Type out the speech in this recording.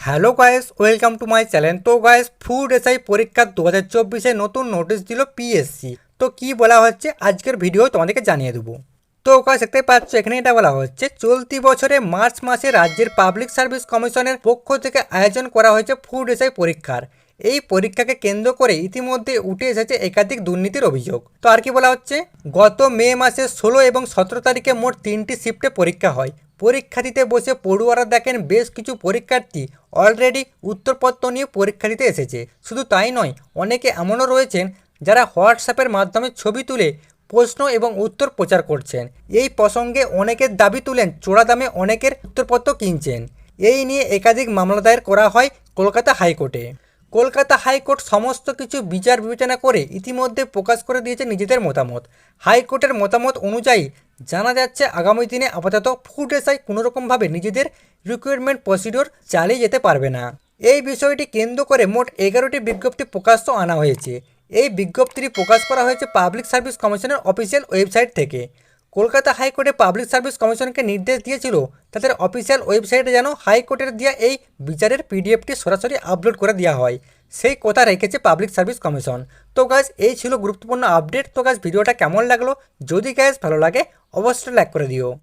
Hello guys welcome to my channel. তো guys food SI পরীক্ষা দু হাজার চব্বিশে নতুন নোটিশ দিল পিএসসি। তো কি বলা হচ্ছে, আজকের ভিডিও তোমাদেরকে জানিয়ে দেবো। তো গায়েস দেখতে পাচ্ছ, এখানে এটা বলা হচ্ছে, চলতি বছরে মার্চ মাসে রাজ্যের পাবলিক সার্ভিস কমিশনের পক্ষ থেকে আয়োজন করা হয়েছে ফুড এসআই পরীক্ষার। এই পরীক্ষাকে কেন্দ্র করে ইতিমধ্যে উঠে এসেছে একাধিক দুর্নীতির অভিযোগ। তো আর কি বলা হচ্ছে, গত মে মাসে ষোলো এবং সতেরো তারিখে মোট তিনটি শিফটে পরীক্ষা হয়। পরীক্ষা দিতে বসে পড়ুয়ারা দেখেন বেশ কিছু পরীক্ষার্থী অলরেডি উত্তরপত্র নিয়ে পরীক্ষা দিতে এসেছে। শুধু তাই নয়, অনেকে এমনও রয়েছেন যারা হোয়াটসঅ্যাপের মাধ্যমে ছবি তুলে প্রশ্ন এবং উত্তর প্রচার করছেন। এই প্রসঙ্গে অনেকের দাবি তুলেন, চোরা দামে অনেকের উত্তরপত্র কিনছেন। এই নিয়ে একাধিক মামলা দায়ের করা হয় কলকাতা হাইকোর্টে। কলকাতা হাইকোর্ট সমস্ত কিছু বিচার বিবেচনা করে ইতিমধ্যে প্রকাশ করে দিয়েছে নিজেদের মতামত। হাইকোর্টের মতামত অনুযায়ী জানা যাচ্ছে, আগামী দিনে আপাতত ফুড এসআই কোনোরকমভাবে নিজেদের রিক্রুটমেন্ট প্রসিডিওর চালিয়ে যেতে পারবে না। এই বিষয়টি কেন্দ্র করে মোট এগারোটি বিজ্ঞপ্তি প্রকাশ্য আনা হয়েছে। এই বিজ্ঞপ্তিটি প্রকাশ করা হয়েছে পাবলিক সার্ভিস কমিশনের অফিসিয়াল ওয়েবসাইট থেকে। কলকাতা হাইকোর্টে পাবলিক সার্ভিস কমিশনকে নির্দেশ দিয়েছিল, তাদের অফিসিয়াল ওয়েবসাইটে যেন হাইকোর্টের দেওয়া এই বিচারের পিডিএফটি সরাসরি আপলোড করে দেওয়া হয়। সেই কথা রেখেছে পাবলিক সার্ভিস কমিশন। তো গাছ এই ছিল গুরুত্বপূর্ণ আপডেট তো গাছ ভিডিওটা কেমন লাগল? যদি গ্যাস ভালো লাগে, অবশ্যই লাইক করে দিও।